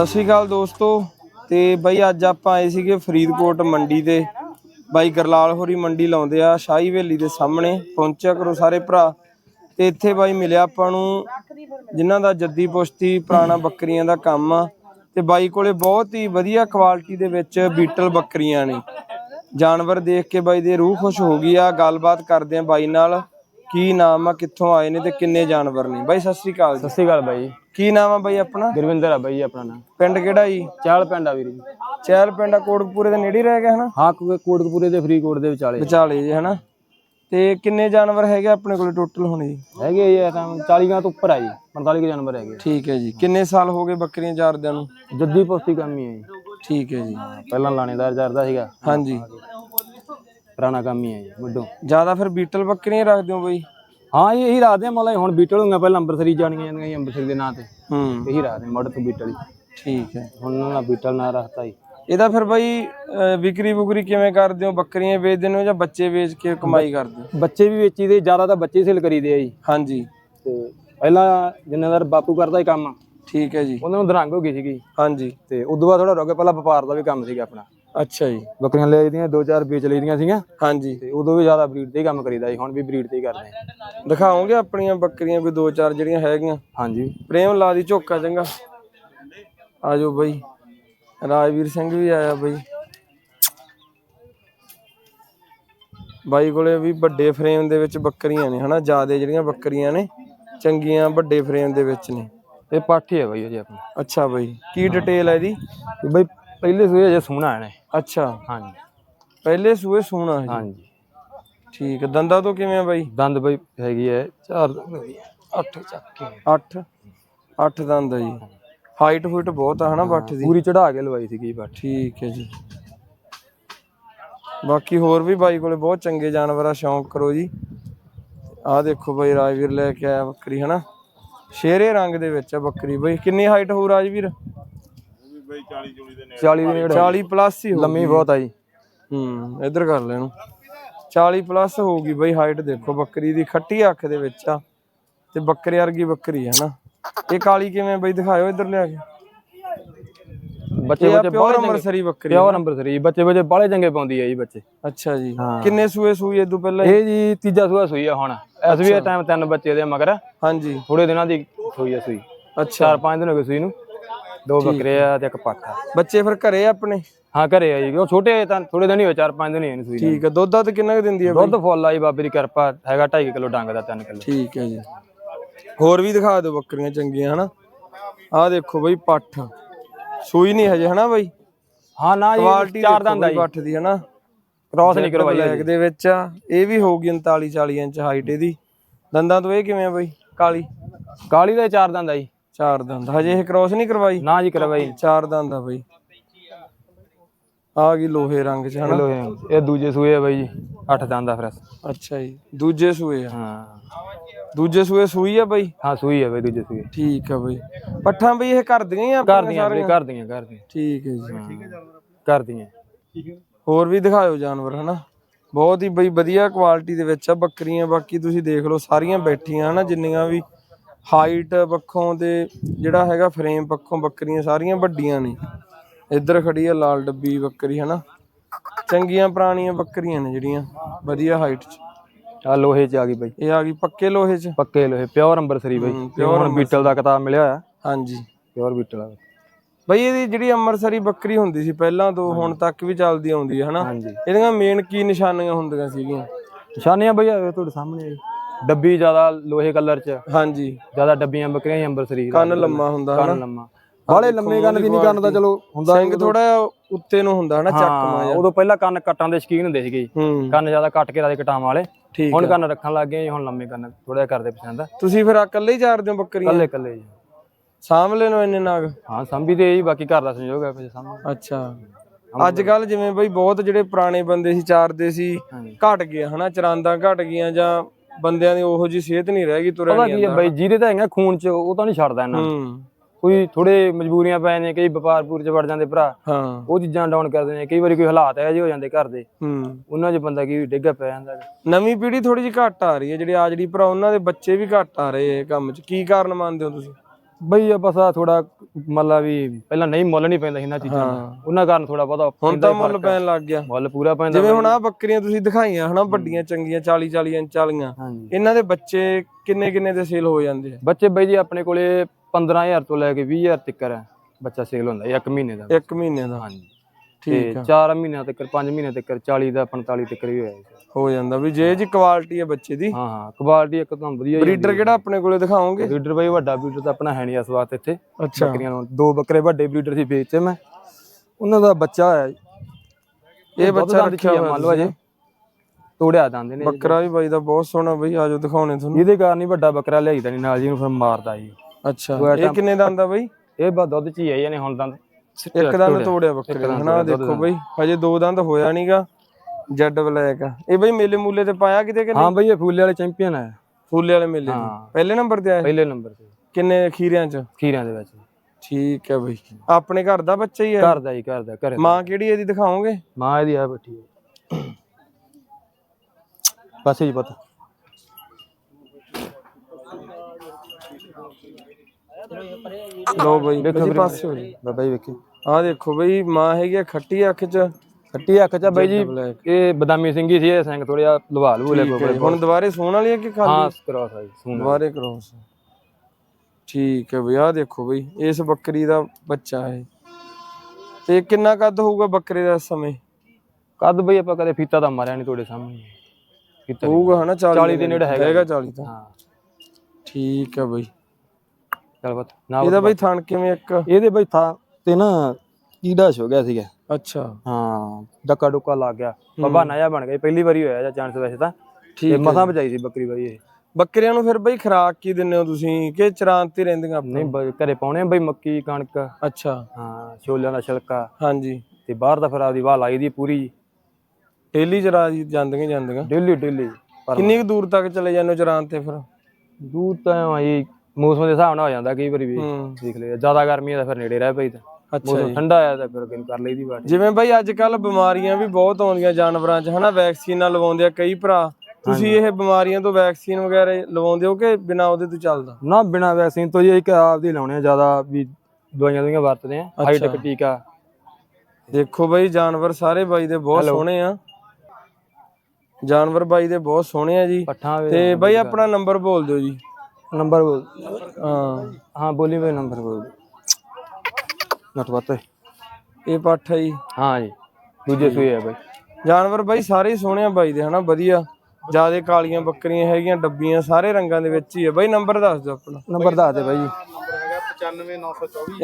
ਸਤਿ ਸ਼੍ਰੀ ਅਕਾਲ ਦੋਸਤੋ, ਤੇ ਬਾਈ ਅੱਜ ਆਪਾਂ ਆਏ ਸੀਗੇ ਫਰੀਦਕੋਟ ਮੰਡੀ ਤੇ ਬਾਈ ਗਰਲਾਲ ਹੋਰੀ ਮੰਡੀ ਲਾਉਂਦੇ ਆ, ਸ਼ਾਹੀ ਹਵੇਲੀ ਦੇ ਸਾਹਮਣੇ। ਪਹੁੰਚਿਆ ਕਰੋ ਸਾਰੇ ਭਰਾ। ਤੇ ਇੱਥੇ ਬਾਈ ਮਿਲਿਆ ਆਪਾਂ ਨੂੰ, ਜਿਨ੍ਹਾਂ ਦਾ ਜੱਦੀ ਪੁਸ਼ਤੀ, ਪੁਰਾਣਾ ਬੱਕਰੀਆਂ ਦਾ ਕੰਮ ਆ। ਤੇ ਬਾਈ ਕੋਲੇ ਬਹੁਤ ਹੀ ਵਧੀਆ ਕੁਆਲਿਟੀ ਦੇ ਵਿੱਚ ਬੀਟਲ ਬੱਕਰੀਆਂ ਨੇ। ਜਾਨਵਰ ਦੇਖ ਕੇ ਬਾਈ ਦੀ ਰੂਹ ਖੁਸ਼ ਹੋ ਗਈ ਆ, ਗੱਲਬਾਤ ਕਰਦੇ ਆ ਬਾਈ ਨਾਲ। ਕੀ ਨਾਮ ਆ? ਕਿੱਥੋਂ ਆਏ ਨੇ ਤੇ ਕਿੰਨੇ ਜਾਨਵਰ ਨੇ? ਬਾਈ ਸਤਿ ਸ਼੍ਰੀ ਅਕਾਲ ਜੀ। ਸਤਿ ਸ਼੍ਰੀ ਅਕਾਲ ਬਾਈ। ਕੀ ਨਾਮ ਆ ਬਾਈ ਆਪਣਾ? ਗੁਰਵਿੰਦਰ ਆ ਬਾਈ ਆਪਣਾ ਨਾਮ। ਪਿੰਡ ਕਿਹੜਾ ਜੀ? ਚਾਲ ਪਿੰਡ ਆ ਵੀਰ ਚਹਿਲ ਪਿੰਡ ਆ ਕੋਟਕਪੂਰੇ ਦੇ ਨੇੜੇ ਰਹਿ ਗਿਆ ਹਨਾ? ਹਾਂ ਕੋ- ਕੋਟਕਪੂਰੇ ਦੇ ਫਰੀਦਕੋਟ ਦੇ ਵਿਚਾਲੇ ਵਿਚਾਲੇ ਜੀ ਹਨਾ? ਤੇ ਕਿੰਨੇ ਜਾਨਵਰ ਹੈਗੇ ਆਪਣੇ ਕੋਲੇ ਟੋਟਲ ਹੁਣ ਜੀ? ਹੈਗੇ ਇਹ ਤਾਂ 40 ਗਾਂ ਤੋਂ ਉੱਪਰ ਆ ਜੀ 45 ਕੁ ਜਾਨਵਰ ਹੈਗੇ ਠੀਕ ਹੈ ਜੀ। ਕਿੰਨੇ ਸਾਲ ਹੋ ਗਏ ਬੱਕਰੀਆਂ ਚਾਰਦਿਆਂ ਨੂੰ? ਜੱਦੀ ਪੋਸਤੀ ਕੰਮ ਹੀ ਹੈ ਜੀ। ਠੀਕ ਹੈ ਜੀ। ਪਹਿਲਾਂ ਲਾਣੇਦਾਰ ਚਰਦਾ ਸੀਗਾ। ਹਾਂਜੀ। ਪੁਰਾਣਾ ਕੰਮ ਹੀ ਹੈ ਜੀ ਵੱਡੋ। ਜ਼ਿਆਦਾ ਫਿਰ ਬੀਟਲ ਬੱਕਰੀਆਂ ਰੱਖਦੇ ਹੋ ਬਈ? ਹਾਂ ਇਹ ਇਹੀ ਰਾਦੇ ਮਤਲਬ ਹੁਣ ਬੀਟਲ ਹੁੰਗਾ ਪਹਿਲਾਂ ਅੰਬਰਸਰੀ ਜਾਣੀਆਂ ਜਾਂਦੀਆਂ ਸੀ ਅੰਬਰਸਰੀ ਦੇ ਨਾਂ ਤੇ। ਹੂੰ। ਇਹੀ ਰਾਦੇ ਮੜ ਤੋਂ ਬੀਟਲ ਹੀ। ਠੀਕ ਹੈ। ਹੁਣ ਉਹਨਾਂ ਦਾ ਬੀਟਲ ਨਾਂ ਰੱਖਤਾ ਜੀ। ਇਹਦਾ ਫਿਰ ਬਾਈ ਵਿਕਰੀ ਬੁਕਰੀ ਕਿਵੇਂ ਕਰਦੇ ਹੋ? ਬੱਕਰੀਆਂ ਵੇਚਦੇ ਹੋ ਜਾਂ ਬੱਚੇ ਵੇਚ ਕੇ ਕਮਾਈ ਕਰਦੇ ਹੋ? ਬੱਚੇ ਵੀ ਵੇਚੀ ਦੇ ਜ਼ਿਆਦਾ ਤਾਂ ਬੱਚੇ ਸੇਲ ਕਰੀਦੇ ਆ ਜੀ। ਹਾਂਜੀ। ਤੇ ਪਹਿਲਾਂ ਜਿੰਨਾਦਾਰ ਬਾਪੂ ਕਰਦਾ ਸੀ ਕੰਮ ਠੀਕ ਹੈ ਜੀ। ਉਹਨਾਂ ਨੂੰ ਦਰੰਗ ਹੋ ਗਈ ਸੀਗੀ। ਹਾਂਜੀ। ਤੇ ਉਦੋਂ ਬਾਅਦ ਥੋੜਾ ਰੁਕ ਪਹਿਲਾਂ ਵਪਾਰ ਦਾ ਵੀ ਕੰਮ ਸੀਗਾ ਆਪਣਾ। ਅੱਛਾ ਜੀ। ਬੱਕਰੀਆਂ ਲੈ ਦੀਆਂ ਦੋ ਚਾਰ ਵੇਚ ਲਈਆਂ ਸੀਗੀਆਂ। ਹਾਂਜੀ। ਤੇ ਉਦੋਂ ਵੀ ਜ਼ਿਆਦਾ ਬਰੀਡ ਤੇ ਹੀ ਕੰਮ ਕਰੀਦਾ ਸੀ ਹੁਣ ਵੀ ਬਰੀਡ ਤੇ ਹੀ ਕਰਦੇ ਹਾਂ ਦਿਖਾਓਗੇ ਆਪਣੀਆਂ ਬੱਕਰੀਆਂ ਕੋਈ ਦੋ ਚਾਰ ਜਿਹੜੀਆਂ ਹੈਗੀਆਂ? ਹਾਂਜੀ। ਪ੍ਰੇਮ ਲਾ ਦੀ ਝੋਕਾ ਚੰਗਾ। ਆਜੋ ਬਈ। ਰਾਜਵੀਰ ਸਿੰਘ ਵੀ ਆਇਆ ਬਈ। ਬਾਈ ਕੋਲੇ ਵੀ ਵੱਡੇ ਫਰੇਮ ਦੇ ਵਿੱਚ ਬੱਕਰੀਆਂ ਨੇ ਹਨਾ? ਜਿਆਦੇ ਜਿਹੜੀਆਂ ਬੱਕਰੀਆਂ ਨੇ ਚੰਗੀਆਂ ਵੱਡੇ ਫਰੇਮ ਦੇ ਵਿੱਚ ਨੇ। ਇਹ ਪਾਠੀ ਹੈ ਬਾਈ ਜੀ ਆਪਣੀ। ਅੱਛਾ ਬਈ। ਕੀ ਡਿਟੇਲ ਹੈ ਇਹਦੀ? ਬਾਈ ਪਹਿਲੇ ਸੂਏ ਜੇ ਸੋਹਣਾ ਨੇ ਅੱਛਾ। ਹਾਂਜੀ। ਪਹਿਲੇ ਸੂਏ ਸੂਣਾ ਹੈ ਹਾਂਜੀ। ਠੀਕ ਹੈ ਦੰਦਾਂ ਤੋਂ ਕਿਵੇਂ ਆ ਬਾਈ? ਦੰਦ ਬਾਈ ਹੈਗੀ ਹੈ ਚਾਰ ਅੱਠ ਚੱਕ 8 8 ਦੰਦ ਆ ਜੀ। ਹਾਈਟ ਫੁੱਟ ਬਹੁਤ ਆ ਹਨਾ ਬੱਠ ਦੀ? ਪੂਰੀ ਚੜਾ ਕੇ ਲਵਾਈ ਸੀਗੀ ਬੱਠ ਠੀਕ ਹੈ ਜੀ। ਬਾਕੀ ਹੋਰ ਵੀ ਬਾਈ ਕੋਲੇ ਬਹੁਤ ਚੰਗੇ ਜਾਨਵਰ ਆ ਸ਼ੌਂਕ ਕਰੋ ਜੀ। ਆਹ ਦੇਖੋ ਬਾਈ ਰਾਜਵੀਰ ਲੈ ਕੇ ਆਇਆ ਬੱਕਰੀ ਹਨਾ? ਸ਼ੇਰੇ ਰੰਗ ਦੇ ਵਿੱਚ ਆ ਬੱਕਰੀ। ਬਾਈ ਕਿੰਨੀ ਹਾਈਟ ਹੋਊ ਰਾਜਵੀਰ? 40 ਦੇ ਨੇੜੇ 40 ਪਲੱਸ ਹੀ ਹੋਊ ਲੰਮੀ ਬਹੁਤ ਆ ਜੀ। ਹੂੰ ਇੱਧਰ ਕਰ ਲੈ ਇਹਨੂੰ। 40 ਪਲੱਸ ਹੋਊਗੀ ਬਾਈ ਹਾਈਟ ਦੇਖੋ ਬੱਕਰੀ ਦੀ ਖੱਟੀ ਅੱਖ ਦੇ ਵਿੱਚ ਆ। ਤੇ ਬੱਕਰੇ ਵਰਗੀ ਬੱਕਰੀ ਹੈ ਹਨਾ? ਇਹ ਕਾਲੀ ਕਿਵੇਂ ਬਾਈ ਦਿਖਾਇਓ ਇੱਧਰ ਲਿਆ ਕੇ। ਬੱਚੇ ਬੱਚੇ ਪਿਓਰ ਬਾਹਲੇ ਅੰਮ੍ਰਿਤਸਰੀ ਬੱਕਰੀ ਪਿਓਰ ਨੰਬਰ 3 ਬੱਚੇ ਬੱਚੇ ਬਾਲੇ ਚੰਗੇ ਪਾਉਂਦੀ ਹੈ ਜੀ ਬੱਚੇ। ਅੱਛਾ ਜੀ। ਕਿੰਨੇ ਸੂਏ ਸੂਈ ਇਹ ਤੋਂ ਪਹਿਲਾਂ ਇਹ ਜੀ ਤੀਜਾ ਸੂਆ ਸੂਈ ਆ ਹੁਣ। ਇਸ ਵੀ ਟਾਈਮ ਤਿੰਨ ਬੱਚੇ ਦੇ ਮਗਰ। ਹਾਂਜੀ। ਥੋੜੇ ਦਿਨਾਂ ਦੀ ਸੂਈ ਆ ਸੂਈ। ਅੱਛਾ। ਚਾਰ ਪੰਜ ਦਿਨ ਹੋ ਗਏ ਸੂਈ ਨੂੰ। ਦੋ ਬੱਕਰੇ ਆ ਤੇ ਇੱਕ ਪੱਠ ਆ। ਬੱਚੇ ਫਿਰ ਘਰੇ ਆ ਆਪਣੇ? ਹਾਂ ਘਰੇ ਆ ਜੀ। ਉਹ ਛੋਟੇ ਤਾਂ ਥੋੜੇ ਦਿਨ ਹੀ ਹੋਏ ਚਾਰ ਪੰਜ ਦਿਨ ਹੀ ਹੋਏ ਨੇ ਸੂਈ ਨੂੰ। ਠੀਕ ਹੈ। ਦੁੱਧ ਦੱਧ ਕਿੰਨਾ ਕੁ ਦਿੰਦੀ ਹੈ ਬਾਈ? ਦੁੱਧ ਫੁੱਲ ਆਈ ਬਾਬੇ ਦੀ ਕਿਰਪਾ ਹੈਗਾ 2.5 ਕਿਲੋ ਡੰਗ ਦਾ 3 ਕਿਲੋ। ਠੀਕ ਹੈ ਜੀ। ਹੋਰ ਵੀ ਦਿਖਾ ਦਿਓ ਬੱਕਰੀਆਂ ਚੰਗੀਆਂ ਹਨਾ? ਆਹ ਦੇਖੋ ਬਈ ਪੱਠ। ਸੂਈ ਨਹੀਂ ਹਜੇ ਹਨਾ ਬਾਈ? ਹਾਂ ਨਾ ਕੁਆਲਿਟੀ ਜੀ ਚਾਰ ਦੰਦ ਆ ਜੀ। ਪੱਠ ਦੀ ਹਨਾ? ਕ੍ਰਾਸ ਨਹੀਂ ਕਰਵਾਈ ਬਲੈਕ ਦੇ ਵਿੱਚ ਆ। ਇਹ ਵੀ ਹੋਊਗੀ 39 40 ਇੰਚ ਹਾਈਟ ਇਹਦੀ। ਦੰਦਾਂ ਤੋਂ ਇਹ ਕਿਵੇਂ ਆ ਬਾਈ? ਕਾਲੀ? ਕਾਲੀ ਦਾ ਚਾਰ ਦੰਦ ਆ ਜੀ। ਚਾਰ ਦੰਦ। ਹਜੇ ਇਹ ਕ੍ਰੋਸ ਨਹੀਂ ਕਰਵਾਈ? ਨਾ ਜੀ ਕਰਵਾਈ। ਚਾਰ ਦੰਦ ਆ ਬਾਈ। ਆ ਗਈ ਲੋਹੇ ਰੰਗ ਚ ਹਨਾ? ਚਲੋ ਇਹ ਇਹ ਦੂਜੇ ਸੂਏ ਆ ਬਾਈ ਜੀ। ਅੱਠ ਦੰਦ ਆ ਫਿਰ ਅੱਛਾ ਜੀ। ਦੂਜੇ ਸੂਏ ਆ। ਹਾਂ। ਦੂਜੇ ਸੂਏ ਸੂਈ ਆ ਬਾਈ? ਹਾਂ ਸੂਈ ਆ ਬਾਈ ਦੂਜੇ ਸੂਏ। ਠੀਕ ਆ ਬਈ। ਪੱਠਾਂ ਬਈ ਇਹ ਦੀਆਂ ਹੀ ਆ ਘਰ ਦੀਆਂ ਬਾਈ? ਘਰ ਦੀਆਂ ਘਰ ਦੀਆਂ ਠੀਕ ਹੈ ਜੀ। ਘਰ ਦੀਆਂ ਹੋਰ ਵੀ ਦਿਖਾਇਓ ਜਾਨਵਰ ਹਨਾ? ਬਹੁਤ ਹੀ ਬਈ ਵਧੀਆ ਕੁਆਲਿਟੀ ਦੇ ਵਿੱਚ ਆ ਬੱਕਰੀਆਂ। ਬਾਕੀ ਤੁਸੀਂ ਦੇਖ ਲਓ ਸਾਰੀਆਂ ਬੈਠੀਆਂ ਹਨਾ? ਜਿੰਨੀਆਂ ਵੀ ਹਾਈਟ ਪੱਖੋਂ ਤੇ ਜਿਹੜਾ ਹੈਗਾ ਫਰੇਮ ਪੱਖੋਂ ਬੱਕਰੀਆਂ ਸਾਰੀਆਂ ਵੱਡੀਆਂ ਨੇ। ਇੱਧਰ ਖੜੀ ਆ ਲਾਲ ਡੱਬੀ ਬੱਕਰੀ ਹਨਾ? ਚੰਗੀਆਂ ਪੁਰਾਣੀਆਂ ਬੱਕਰੀਆਂ ਨੇ ਜਿਹੜੀਆਂ ਵਧੀਆ ਹਾਈਟ 'ਚ। ਆ ਲੋਹੇ ਚ ਆ ਗਈ ਬਾਈ। ਇਹ ਆ ਗਈ ਪੱਕੇ ਲੋਹੇ 'ਚ। ਪੱਕੇ ਲੋਹੇ ਪਿਓਰ 3 ਬਾਈ। ਪਿਓਰ ਬੀਟਲ ਦਾ ਕਿਤਾਬ ਮਿਲਿਆ ਹੋਇਆ। ਹਾਂਜੀ। ਪਿਓਰ ਬੀਟਲ ਆ ਬਈ ਇਹਦੀ ਜਿਹੜੀ ਅੰਮ੍ਰਿਤਸਰੀ ਬੱਕਰੀ ਹੁੰਦੀ ਸੀ ਪਹਿਲਾਂ ਤੋਂ ਹੁਣ ਤੱਕ ਵੀ ਚੱਲਦੀ ਆਉਂਦੀ ਹੈ ਹਨਾ? ਹਾਂਜੀ। ਇਹਦੀਆਂ ਮੇਨ ਕੀ ਨਿਸ਼ਾਨੀਆਂ ਹੁੰਦੀਆਂ ਸੀਗੀਆਂ? ਨਿਸ਼ਾਨੀਆਂ ਬਈ ਆਵੇ ਤੁਹਾਡੇ ਸਾਹਮਣੇ ਆ ਜੀ। ਡੱਬੀ ਜ਼ਿਆਦਾ ਲੋਹੇ ਕਲਰ ਚ। ਹਾਂਜੀ। ਜ਼ਿਆਦਾ ਡੱਬੀਆਂ ਬੱਕਰੀਆਂ ਹੀ ਅੰਬਰ ਸਰੀਰ ਕੰਨ ਲੰਮਾ ਹੁੰਦਾ ਹਨਾ। ਕੰਨ ਲੰਮਾ ਬਾਲੇ ਲੰਮੇ ਕੰਨ ਦੀ ਨਹੀਂ ਕੰਨ ਦਾ ਚਲੋ ਹੁੰਦਾ ਸਿੰਘ ਥੋੜਾ ਉੱਤੇ ਨੂੰ ਹੁੰਦਾ ਹਨਾ ਚੱਕਮਾ ਹਾਂ ਉਦੋਂ ਪਹਿਲਾਂ ਕੰਨ ਕੱਟਾਂ ਦੇ ਸ਼ਕੀਨ ਹੁੰਦੇ ਸੀਗੇ ਜੀ। ਹੂੰ। ਕੰਨ ਜ਼ਿਆਦਾ ਕੱਟ ਕੇ ਰਾਦੇ ਕਟਾਵਾਂ ਵਾਲੇ। ਠੀਕ ਹੁਣ ਕੰਨ ਰੱਖਣ ਲੱਗ ਗਏ ਜੀ, ਹੁਣ ਲੰਮੇ ਕੰਨ ਥੋੜਾ ਜਿਹਾ ਕਰਦੇ ਪਸੰਦ ਆ। ਤੁਸੀਂ ਫਿਰ ਇਕੱਲੇ ਹੀ ਚਾਰਦੇ ਹੋ ਬੱਕਰੀਆਂ? ਕੱਲੇ ਕੱਲੇ ਜੀ। ਸਾਂਭ ਲੈਣੋ ਇੰਨੇ ਨਾਗ? ਹਾਂ ਸੰਭੀ ਤੇ ਜੀ ਬਾਕੀ ਘਰ ਦਾ ਸੰਯੋਗ ਹੈ ਫਿਰ ਸਾਹਮਣੇ ਅੱਛਾ। ਅੱਜ ਕੱਲ ਜਿਵੇਂ ਬਈ ਬਹੁਤ ਜਿਹੜੇ ਪੁਰਾਣੇ ਬੰਦੇ ਸੀ ਚਾਰਦੇ ਸੀ ਹਾਂਜੀ। ਘਟ ਗਿਆ ਹਨਾ ਚਰਾਂਦਾਂ ਘਟ ਗਈਆਂ ਜਾਂ ਬੰਦਿਆਂ ਦੀ ਉਹੋ ਜੀ ਸਿਹਤ ਨਹੀਂ ਰਹਿ ਗਈ ਤੁਰਿਆ ਪਤਾ ਨਹੀਂ ਕੀ ਹੈ ਬਾਈ ਜਿਹਦੇ ਤਾਂ ਹੈਗਾ ਖੂਨ ਚ ਉਹ ਤਾਂ ਨਹੀਂ ਛੱਡਦਾ ਇਹਨਾਂ ਹੂੰ। ਕੋਈ ਥੋੜੇ ਮਜਬੂਰੀਆਂ ਪੈ ਨੇ ਕਈ ਵਪਾਰਪੂਰ ਚ ਵੜ ਜਾਂਦੇ ਭਰਾ। ਹਾਂ। ਉਹ ਚੀਜ਼ਾਂ ਡਾਊਨ ਕਰਦੇ ਨੇ ਕਈ ਵਾਰੀ ਕੋਈ ਹਾਲਾਤ ਇਹੋ ਜਿਹੇ ਹੋ ਜਾਂਦੇ ਘਰ ਦੇ। ਹੂੰ। ਉਹਨਾਂ 'ਚ ਬੰਦਾ ਕੀ ਡਿੱਗਾ ਪੈ ਜਾਂਦਾ ਗਾ। ਨਵੀਂ ਪੀੜ੍ਹੀ ਥੋੜੀ ਜਿਹੀ ਘੱਟ ਆ ਰਹੀ ਹੈ ਜਿਹੜੇ ਆ ਜਿਹੜੀ ਭਰਾ ਉਹਨਾਂ ਦੇ ਬੱਚੇ ਵੀ ਘੱਟ ਆ ਰਹੇ ਇਹ ਕੰਮ 'ਚ। ਕੀ ਕਾਰਨ ਮੰਨਦੇ ਹੋ ਤੁਸੀਂ? ਬਈ ਆ ਬਸ ਆ ਥੋੜਾ ਮਤਲਬ ਵੀ ਪਹਿਲਾਂ ਨਹੀਂ ਮੁੱਲ ਨਹੀਂ ਪੈਂਦਾ ਸੀ ਇਹਨਾਂ ਚੀਜ਼ਾਂ ਦਾ। ਉਹਨਾਂ ਕਾਰਨ ਥੋੜਾ ਬਹੁਤਾ ਹੁਣ ਤਾਂ ਮੁੱਲ। ਪੈਣ ਲੱਗ ਗਿਆ। ਮੁੱਲ ਪੂਰਾ ਪੈਂਦਾ ਜਿਵੇਂ। ਹੁਣ ਆ ਬੱਕਰੀਆਂ ਤੁਸੀਂ ਦਿਖਾਈਆਂ ਹਨਾ ਵੱਡੀਆਂ ਚੰਗੀਆਂ 40 40 ਇੰਚ ਵਾਲੀਆਂ। ਇਹਨਾਂ ਦੇ ਬੱਚੇ ਕਿੰਨੇ ਕਿੰਨੇ ਦੇ ਸੇਲ ਹੋ ਜਾਂਦੇ ਆ? ਬੱਚੇ ਬਈ ਜੀ ਆਪਣੇ ਕੋਲੇ 15000 ਤੋਂ ਲੈ ਕੇ 20000 ਤੱਕ ਹੈ। ਬੱਚਾ ਸੇਲ ਹੁੰਦਾ ਇੱਕ ਮਹੀਨੇ ਦਾ। ਇੱਕ ਮਹੀਨੇ ਦਾ। ਹਾਂਜੀ। ਤੇ ਆ। 4 ਮਹੀਨਿਆਂ ਤੱਕ 5 ਮਹੀਨਿਆਂ ਤੱਕ 40 ਦਾ 45 ਤੱਕ ਵੀ ਹੋਇਆ ਜੀ ਹੋ ਜਾਂਦਾ ਵੀ ਜੇ ਜੀ ਕੁਆਲਿਟੀ ਹੈ ਬੱਚੇ ਦੀ। ਹਾਂ ਹਾਂ ਕੁਆਲਿਟੀ ਇੱਕਦਮ ਵਧੀਆ ਹੀ ਬਰੀਡਰ ਕਿਹੜਾ ਆਪਣੇ ਕੋਲੇ ਦਿਖਾਓਗੇ? ਬਰੀਡਰ ਬਈ ਵੱਡਾ ਬਰੀਡਰ ਤਾਂ ਆਪਣਾ ਹੈ ਨਹੀਂ ਇਸ ਵਾਸਤੇ ਇੱਥੇ। ਅੱਛਾ। ਬੱਕਰੀਆਂ ਨੂੰ ਦੋ ਬੱਕਰੇ ਵੱਡੇ ਬਰੀਡਰ ਸੀ ਵੇਚੇ ਮੈਂ। ਉਹਨਾਂ ਦਾ ਬੱਚਾ ਹੋਇਆ ਜੀ। ਇਹ ਬੱਚਾ ਦੰਦ ਰੱਖਿਆ ਹੋਇਆ ਮੰਨ ਲਓ ਅਜੇ। ਤੋੜਿਆ ਜਾਂਦੇ ਨੇ ਜੀ। ਬੱਕਰਾ ਵੀ ਬਾਈ ਦਾ ਬਹੁਤ ਸੋਹਣਾ ਬਈ ਆਜੋ ਦਿਖਾਉਣੇ ਤੁਹਾਨੂੰ। ਇਹਦੇ ਕਾਰਨ ਹੀ ਵੱਡਾ ਬੱਕਰਾ ਲਿਆਈਦਾ ਨਹੀਂ ਨਾਲ ਜੀ ਨੂੰ ਫਿਰ ਮਾਰਦਾ ਜੀ। ਅੱਛਾ ਇਹ ਕਿੰਨੇ ਦਾ ਆਂਦਾ ਬਈ? ਇਹ ਬਸ ਦੁੱਧ ਚ ਹੀ ਆਈ ਨੇ ਹੁਣ ਦੰਦ ਇੱਕ ਦੰਦ ਤੋੜਿਆ। ਬੱਕਰੇ ਦਾ ਹਨਾ ਦੇਖੋ ਬਈ ਹਜੇ ਦੋ ਦੰਦ ਹੋਇਆ ਨਹੀਂਗਾ ਜੈਡ ਬਲੈਕ। ਆ ਇਹ ਬਈ ਮੇਲੇ ਮੂਲੇ ਤੇ ਪਾਇਆ ਕਿਤੇ ਕਿ ਨਹੀਂ? ਹਾਂ ਬਈ ਇਹ ਫੂਲੇ ਵਾਲੇ ਚੈਂਪੀਅਨ ਹੈ ਫੂਲੇ ਵਾਲੇ ਮੇਲੇ। ਪਹਿਲੇ ਨੰਬਰ ਤੇ ਆਇਆ ਪਹਿਲੇ ਨੰਬਰ ਤੇ। ਕਿੰਨੇ ਖੀਰਿਆਂ ਚ? ਖੀਰਿਆਂ ਦੇ ਵਿੱਚ। ਠੀਕ ਹੈ ਬਈ। ਆਪਣੇ ਘਰ ਦਾ ਬੱਚਾ ਹੀ ਹੈ? ਘਰ ਦਾ ਹੀ ਘਰ ਦਾ ਘਰੇ ਮਾਂ ਕਿਹੜੀ ਇਹਦੀ ਦਿਖਾਓਗੇ? ਮਾਂ ਇਹਦੀ ਆ ਬੈਠੀ। ਹੈ ਬਸ ਜੀ ਪਤਾ। ਲੋ ਬਈ ਬਈ ਪਾਸੇ ਹੋ ਬਾਬਾ ਜੀ ਵੇਖੀ। ਆ ਦੇਖੋ ਬਈ ਮਾਂ ਹੈਗੀ ਆ ਖੱਟੀ ਅੱਖ ਚ। ਖੱਟੀ ਅੱਖ ਚ ਬਾਈ ਜੀ। ਇਹ ਬਦਾਮੀ ਸਿੰਘੀ ਸੀ ਇਹ ਸਿੰਘ ਥੋੜਿਆ ਲਵਾ ਲੂਲੇ ਕੋਲੇ। ਹੁਣ ਦੁਬਾਰੇ ਸੋਣ ਵਾਲੀ ਹੈ ਕਿ ਖਾਲੀ? ਹਾਂ ਕ੍ਰੋਸ ਆ ਜੀ ਸੂਣ ਦੁਬਾਰੇ ਕ੍ਰੋਸ ਠੀਕ ਹੈ ਬਈ ਆ ਦੇਖੋ ਬਈ ਇਸ ਬੱਕਰੀ ਦਾ ਬੱਚਾ ਹੈ। ਤੇ ਕਿੰਨਾ ਕੱਦ ਹੋਊਗਾ ਬੱਕਰੇ ਦਾ ਸਮੇਂ? ਕੱਦ ਬਈ ਆਪਾਂ ਕਦੇ ਫੀਤਾ ਤਾਂ ਮਾਰਿਆ ਨਹੀਂ ਤੁਹਾਡੇ ਸਾਹਮਣੇ। ਫੀਤਾ। ਹੋਊਗਾ ਹਨਾ 40 40 ਦੇ ਨੇੜੇ ਹੈਗਾ ਹੈਗਾ 40 ਤਾਂ। ਹਾਂ। ਠੀਕ ਹੈ ਬਈ। ਚੱਲ ਨਾ ਇਹਦਾ ਬਈ ਥਣ ਕਿਵੇਂ ਇੱਕ? ਇਹਦੇ ਬਈ ਥਾਂ ਤੇ ਨਾ ਕੀੜਾ ਹੋ ਗਿਆ ਸੀਗਾ। ਅੱਛਾ। ਹਾਂ ਡੱਕਾ ਡੁੱਕਾ ਲੱਗ ਗਿਆ। ਬਾਬਾ ਨਾਇਆ ਬਣ ਗਿਆ ਪਹਿਲੀ ਵਾਰੀ ਹੋਇਆ ਜਾਂ ਚਾਂਸ ਵੈਸੇ ਤਾਂ। ਠੀਕ ਮਸਾਂ ਬਚਾਈ ਸੀ ਬੱਕਰੀ ਬਾਈ ਇਹ। ਬੱਕਰੀਆਂ ਨੂੰ ਫਿਰ ਬਈ ਖਰਾਕ ਕੀ ਦਿੰਦੇ ਹੋ ਤੁਸੀਂ? ਕਿ ਚਰਾਂ ਤੇ ਰਹਿੰਦੀਆਂ ਆਪਣੇ ਨਹੀਂ ਘਰੇ ਪਾਉਣੇ ਆ ਬਈ ਮੱਕੀ ਕਣਕ। ਅੱਛਾ। ਹਾਂ ਛੋਲਿਆਂ ਦਾ ਛਿਲਕਾ। ਹਾਂਜੀ। ਤੇ ਬਾਹਰ ਦਾ ਫਿਰ ਆਪਦੀ ਵਾਹ ਲਾਈ ਦੀ ਪੂਰੀ ਡੇਲੀ ਚਰਾ ਜੀ ਜਾਂਦੀਆਂ ਜਾਂਦੀਆਂ। Daily daily. ਕਿੰਨੀ ਕੁ ਦੂਰ ਤੱਕ ਚਲੇ ਜਾਂਦੇ ਹੋ ਚਰਾਂ ਤੇ ਫਿਰ? ਦੂਰ ਤਾਂ ਆਈ ਮੌਸਮ ਦੇ ਹਿਸਾਬ ਨਾਲ ਹੋ ਜਾਂਦਾ ਕਈ ਵਾਰੀ ਵੀ ਹੂੰ। ਦੇਖ ਲਿਆ ਜ਼ਿਆਦਾ ਗਰਮੀ ਆ ਤਾਂ ਫਿਰ ਨੇੜੇ ਰਹਿ ਪਈ ਤਾਂ। ਅੱਛਾ ਮੌਸਮ ਜੀ। ਠੰਡਾ ਆ ਤਾਂ ਫਿਰ ਕਿਨ ਕਰ ਲਈਦੀ ਬਾਟ ਜਿਵੇਂ ਬਈ ਅੱਜ ਕੱਲ ਬਿਮਾਰੀਆਂ ਵੀ ਬਹੁਤ ਆਉਂਦੀਆਂ ਜਾਨਵਰਾਂ 'ਚ ਹਨਾ ਵੈਕਸੀਨਾਂ ਲਵਾਉਂਦੇ ਆ ਕਈ ਭਰਾ। ਤੁਸੀਂ ਇਹ ਬਿਮਾਰੀਆਂ ਤੋਂ ਵੈਕਸੀਨ ਵਗੈਰਾ ਲਵਾਉਂਦੇ ਹੋ ਕਿ ਬਿਨਾ ਉਹਦੇ ਤੋਂ ਚੱਲਦਾ? ਨਾ ਬਿਨਾ ਵੈਕਸੀਨ ਤੋਂ ਜੀ ਇੱਕ ਆਪਦੀ ਲਾਉਣੇ ਆ ਜ਼ਿਆਦਾ ਵੀ ਦਵਾਈਆਂ ਦੁਈਆਂ ਵਰਤਦੇ ਆ ਹਾਈਟੈਕ ਟੀਕਾ। ਦੇਖੋ ਬਈ ਜਾਨਵਰ ਸਾਰੇ ਬਾਈ ਦੇ ਬਹੁਤ ਸੋਹਣੇ ਆ। ਜਾਨਵਰ ਬਾਈ ਦੇ ਬਹੁਤ ਸੋਹਣੇ ਆ ਜੀ। ਪੱਠਾਂ ਤੇ ਬਈ ਆਪਣਾ ਨੰਬਰ ਬੋਲ ਦਿਓ ਜੀ। ਨੰਬਰ ਬੋਲ। ਹਾਂ ਹਾਂ ਬੋਲੀ ਵੇ ਨੰਬਰ ਬੋਲ। ਨਟ ਪਤਾ ਇਹ ਪੱਠ ਹੈ ਜੀ। ਹਾਂ ਜੀ ਦੂਜੇ ਸੂਏ ਆ ਬਈ। ਜਾਨਵਰ ਬਾਈ ਸਾਰੇ ਹੀ ਸੋਹਣੇ ਆ ਬਾਈ ਦੇ ਹਨਾ ਵਧੀਆ। ਜਿਆਦੇ ਕਾਲੀਆਂ ਬੱਕਰੀਆਂ ਹੈਗੀਆਂ ਡੱਬੀਆਂ ਸਾਰੇ ਰੰਗਾਂ ਦੇ ਵਿੱਚ ਹੀ ਆ। ਬਾਈ ਨੰਬਰ ਦੱਸ ਦਿਓ ਆਪਣਾ। ਨੰਬਰ ਦੱਸ ਦੇ ਬਾਈ ਜੀ।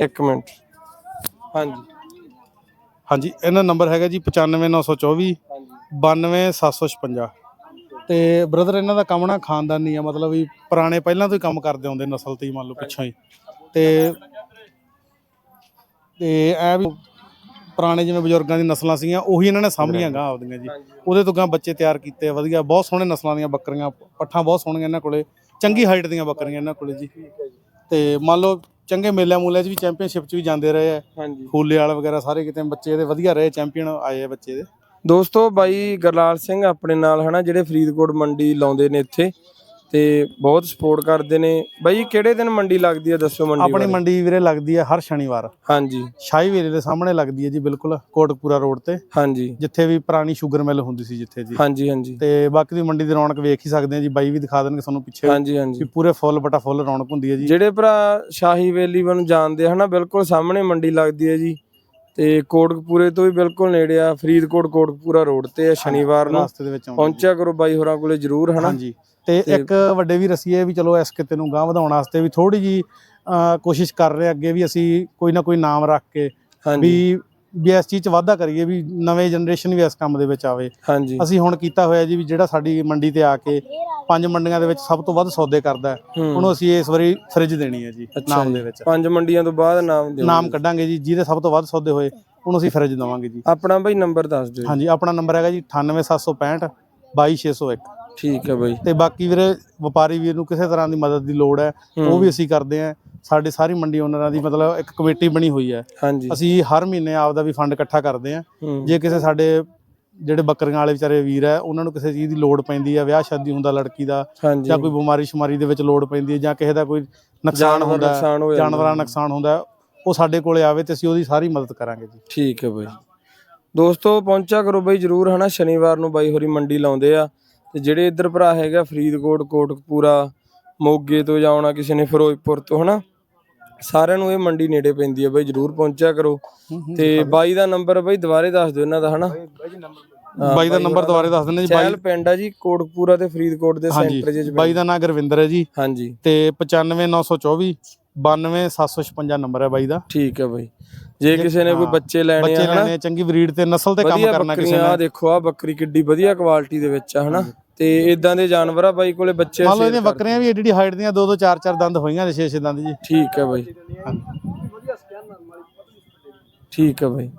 1 ਮਿੰਟ। ਹਾਂਜੀ। ਹਾਂਜੀ ਇਹਨਾਂ ਨੰਬਰ ਹੈਗਾ ਜੀ 95924 92756 ਤੇ ਬ੍ਰਦਰ ਇਹਨਾਂ ਦਾ ਕੰਮ ਨਾ ਖਾਨਦਾਨੀ ਆ ਮਤਲਬ ਵੀ ਪੁਰਾਣੇ ਪਹਿਲਾਂ ਤੋਂ ਹੀ ਕੰਮ ਕਰਦੇ ਆਉਂਦੇ ਨਸਲ ਤੇ ਹੀ ਮੰਨ ਲਓ ਪਿੱਛੋਂ ਹੀ। ਤੇ ਤੇ ਐ ਵੀ ਪੁਰਾਣੇ ਜਿਵੇਂ ਬਜ਼ੁਰਗਾਂ ਦੀ ਨਸਲਾਂ ਸੀਗੀਆਂ ਉਹੀ ਇਹਨਾਂ ਨੇ ਸਾਂਭੀਆਂ ਗਾਂ ਆਪਦੀਆਂ ਜੀ। ਉਹਦੇ ਤੋਂ ਗਾਂ ਬੱਚੇ ਤਿਆਰ ਕੀਤੇ ਵਧੀਆ ਬਹੁਤ ਸੋਹਣੇ ਨਸਲਾਂ ਦੀਆਂ ਬੱਕਰੀਆਂ ਪੱਠਾਂ ਬਹੁਤ ਸੋਹਣੀਆਂ ਇਹਨਾਂ ਕੋਲੇ ਚੰਗੀ ਹਾਈਟ ਦੀਆਂ ਬੱਕਰੀਆਂ ਇਹਨਾਂ ਕੋਲੇ ਜੀ। ਤੇ ਮੰਨ ਲਓ ਚੰਗੇ ਮੇਲਿਆਂ ਮੂਲਿਆਂ 'ਚ ਵੀ ਚੈਂਪੀਅਨਸ਼ਿਪ 'ਚ ਵੀ ਜਾਂਦੇ ਰਹੇ ਆ। ਹਾਂਜੀ। ਫੂਲੇ ਵਾਲ ਵਗੈਰਾ ਸਾਰੇ ਕਿਤੇ ਬੱਚੇ ਇਹਦੇ ਵਧੀਆ ਰਹੇ ਚੈਂਪੀਅਨ ਆਏ ਆ ਬੱਚੇ ਦੇ। ਦੋਸਤੋ ਬਾਈ ਗਰਲਾਲ ਸਿੰਘ ਆਪਣੇ ਨਾਲ ਹਨਾ ਜਿਹੜੇ ਫਰੀਦਕੋਟ ਮੰਡੀ ਲਾਉਂਦੇ ਨੇ ਇੱਥੇ ਤੇ ਬਹੁਤ ਸਪੋਰਟ ਕਰਦੇ ਨੇ। ਬਾਈ ਕਿਹੜੇ ਦਿਨ ਮੰਡੀ ਲੱਗਦੀ ਹੈ ਦੱਸੋ ਮੰਡੀ ਆਪਣੀ। ਮੰਡੀ ਵੀਰੇ ਲੱਗਦੀ ਹੈ ਹਰ ਸ਼ਨੀਵਾਰ। ਹਾਂਜੀ। ਸ਼ਾਹੀ ਵੇਲੇ ਦੇ ਸਾਹਮਣੇ ਲੱਗਦੀ ਹੈ ਜੀ ਬਿਲਕੁਲ ਕੋਟਕਪੂਰਾ ਰੋਡ ਤੇ। ਹਾਂਜੀ। ਜਿੱਥੇ ਵੀ ਪੁਰਾਣੀ ਸ਼ੂਗਰ ਮਿਲ ਹੁੰਦੀ ਸੀ ਜਿੱਥੇ ਜੀ। ਹਾਂਜੀ ਹਾਂਜੀ। ਤੇ ਬਾਕੀ ਦੀ ਮੰਡੀ ਦੀ ਰੌਣਕ ਵੇਖ ਹੀ ਸਕਦੇ ਆ ਜੀ ਬਾਈ ਵੀ ਦਿਖਾ ਦੇਣਗੇ ਤੁਹਾਨੂੰ ਪਿੱਛੇ ਹਾਂਜੀ ਹਾਂਜੀ। ਪੂਰੇ ਫੁੱਲ ਬਟਾ ਫੁੱਲ ਰੌਣਕ ਹੁੰਦੀ ਹੈ ਜੀ। ਜਿਹੜੇ ਭਰਾ ਸ਼ਾਹੀ ਵੇਲੀ ਵੱਲ ਜਾਣਦੇ ਹਨਾ ਬਿਲਕੁਲ ਸਾਹਮਣੇ ਮੰਡੀ ਲੱਗਦੀ ਹੈ ਜੀ। ਤੇ ਕੋਟਕਪੂਰੇ ਤੋਂ ਵੀ ਬਿਲਕੁਲ ਨੇੜੇ ਆ ਫਰੀਦਕੋਟ ਕੋਟਕਪੂਰਾ ਰੋਡ ਤੇ ਆ ਸ਼ਨੀਵਾਰ ਨੂੰ ਰਾਸਤੇ ਦੇ ਵਿੱਚ ਆਉਂਦੀ ਪਹੁੰਚਿਆ ਕਰੋ ਬਾਈ ਹੋਰਾਂ ਕੋਲੇ ਜਰੂਰ ਹਨਾ? ਹਾਂਜੀ ਤੇ ਇੱਕ ਵੱਡੇ ਵੀ ਰਸੀਏ ਵੀ ਚਲੋ ਇਸ ਕਿਤੇ ਨੂੰ ਗਾਂਹ ਵਧਾਉਣ ਵਾਸਤੇ ਵੀ ਥੋੜੀ ਜੀ ਕੋਸ਼ਿਸ਼ ਕਰ ਰਹੇ ਅੱਗੇ ਵੀ ਅਸੀਂ ਕੋਈ ਨਾ ਕੋਈ ਨਾਮ ਰੱਖ ਕੇ ਵੀ ਵੀ ਇਸ ਚੀਜ਼ 'ਚ ਵਾਧਾ ਕਰੀਏ ਵੀ ਨਵੇਂ ਜਨਰੇਸ਼ਨ ਵੀ ਇਸ ਕੰਮ ਦੇ ਵਿੱਚ ਆਵੇ। ਅਸੀਂ ਹੁਣ ਕੀਤਾ ਹੋਇਆ ਜੀ ਵੀ ਜਿਹੜਾ ਸਾਡੀ ਮੰਡੀ ਤੇ ਆ ਕੇ ਪੰਜ ਮੰਡੀਆਂ ਦੇ ਵਿੱਚ ਸਭ ਤੋਂ ਵੱਧ ਸੌਦੇ ਕਰਦਾ ਹੈ। ਉਹਨੂੰ ਅਸੀਂ ਇਸ ਵਾਰੀ ਫ੍ਰਿਜ ਦੇਣੀ ਹੈ ਜੀ ਨਾਮ। ਦੇ ਵਿੱਚ। ਪੰਜ ਮੰਡੀਆਂ ਤੋਂ ਬਾਅਦ ਨਾਮ ਦਿਓ ਨਾਮ ਕੱਢਾਂਗੇ ਜੀ ਜਿਹਦੇ ਸਭ ਤੋਂ ਵੱਧ ਸੌਦੇ ਹੋਏ ਉਹਨੂੰ ਅਸੀਂ ਫ੍ਰਿਜ ਦੇਵਾਂਗੇ ਜੀ। ਆਪਣਾ ਬਾਈ ਨੰਬਰ ਦੱਸ ਦਿਓ। ਹਾਂਜੀ ਆਪਣਾ ਨੰਬਰ ਹੈਗਾ ਜੀ 98765 22601 ਠੀਕ ਹੈ ਬਾਈ। ਤੇ ਬਾਕੀ ਵੀਰੇ ਵਪਾਰੀ ਵੀਰ ਨੂੰ ਕਿਸੇ ਤਰ੍ਹਾਂ ਦੀ ਮਦਦ ਦੀ ਲੋੜ ਹੈ ਉਹ ਵੀ ਅਸੀਂ ਕਰਦੇ ਹਾਂ। ਸਾਡੇ ਸਾਰੀ ਮੰਡੀ ਓਨਰਾਂ ਦੀ ਮਤਲਬ ਇੱਕ ਕਮੇਟੀ ਬਣੀ ਹੋਈ ਹੈ। ਅਸੀਂ ਹਰ ਮਹੀਨੇ ਆਪਦਾ ਵੀ ਫੰਡ ਇਕੱਠਾ ਕਰਦੇ ਹੂੰ। ਜੇ ਕਿਸੇ ਸਾਡੇ ਜਿਹੜੇ ਬੱਕਰੀਆਂ ਵਾਲੇ ਵਿਚਾਰੇ ਵੀਰ ਹੈ ਉਹਨਾਂ ਨੂੰ ਕਿਸੇ ਚੀਜ਼ ਦੀ ਲੋੜ ਪੈਂਦੀ ਹੈ ਵਿਆਹ ਸ਼ਾਦੀ ਹੁੰਦਾ ਲੜਕੀ ਦਾ ਹਾਂਜੀ। ਜਾਂ ਕੋਈ ਬਿਮਾਰੀ ਸ਼ਮਾਰੀ ਦੇ ਵਿੱਚ ਲੋੜ ਪੈਂਦੀ ਹੈ ਜਾਂ ਕਿਸੇ ਦਾ ਕੋਈ ਨੁਕਸਾਨ ਹੁੰਦਾ ਜਾਨਵਰਾਂ ਦਾ ਨੁਕਸਾਨ ਹੁੰਦਾ ਉਹ ਸਾਡੇ ਕੋਲੇ ਆਵੇ ਤੇ ਅਸੀਂ ਉਹਦੀ ਸਾਰੀ ਮਦਦ ਕਰਾਂਗੇ ਜੀ। ਠੀਕ ਹੈ ਬਾਈ। ਦੋਸਤੋ ਪਹੁੰਚਿਆ ਕਰੋ ਬਾਈ ਜਰੂਰ ਹਨਾ? ਸ਼ਨੀਵਾਰ ਨੂੰ ਬਾਈ ਹੋਰੀ ਮੰਡੀ ਲਾਉਂਦੇ ਆ। ਤੇ ਜਿਹੜੇ ਇੱਧਰ ਭਰਾ ਹੈਗਾ ਫਰੀਦਕੋਟ ਕੋਟਕਪੂਰਾ ਮੋਗੇ ਤੋਂ ਜਾਂ ਆਉਣਾ ਕਿਸੇ ਨੇ ਫਿਰੋਜ਼ਪੁਰ ਤੋਂ ਹਨਾ? ਸਾਰਿਆਂ ਨੂੰ ਇਹ ਮੰਡੀ ਨੇੜੇ ਪੈਂਦੀ ਹੈ ਬਾਈ ਜਰੂਰ ਪਹੁੰਚਿਆ ਕਰੋ। ਤੇ ਬਾਈ ਦਾ ਨੰਬਰ ਬਾਈ ਦੁਬਾਰੇ ਦੱਸ ਦਿਓ ਇਹਨਾਂ ਦਾ ਹਨਾ? ਬਾਈ ਦਾ ਨੰਬਰ ਦੁਬਾਰੇ ਦੱਸ ਦਿੰਦੇ ਜੀ ਬਾਈ। ਚਹਿਲ ਪਿੰਡ ਆ ਜੀ ਕੋਟਕਪੂਰਾ ਤੇ ਫਰੀਦਕੋਟ ਦੇ ਸੈਂਟਰ 'ਚ ਬਾਈ ਦਾ ਨਾਮ ਗੁਰਵਿੰਦਰ ਹੈ ਜੀ। ਹਾਂਜੀ। ਤੇ 95924 92756 ਨੰਬਰ ਹੈ ਬਾਈ ਦਾ। ਠੀਕ ਹੈ ਬਾਈ। ਜੇ ਕਿਸੇ ਨੇ ਕੋਈ ਬੱਚੇ ਲੈਣੇ ਬੱਚੇ ਆ ਹਨਾ। ਲੈਣੇ ਚੰਗੀ ਬਰੀਡ ਤੇ ਨਸਲ ਤੇ ਕੰਮ ਕਰਨਾ ਕਿਸੇ ਨੇ। ਆ ਦੇਖੋ ਆ ਬੱਕਰੀ ਕਿੱਡੀ ਵਧੀਆ ਕੁਆਲਿਟੀ ਦੇ ਵਿੱਚ ਆ ਹਨਾ। ਤੇ ਇਦਾਂ ਦੇ ਜਾਨਵਰ ਆ ਬਾਈ ਕੋਲੇ ਬੱਚੇ ਮੰਨ ਲਓ। ਬੱਕਰੀਆਂ ਵੀ ਏਡੀ ਏਡੀ ਹਾਈਟ ਦੀਆਂ ਦੋ ਦੋ ਚਾਰ ਚਾਰ ਦੰਦ ਹੋਈਆਂ ਤੇ ਛੇ ਛੇ ਦੰਦ ਜੀ। ਠੀਕ ਹੈ ਬਾਈ। ਠੀਕ ਹੈ ਬਾਈ।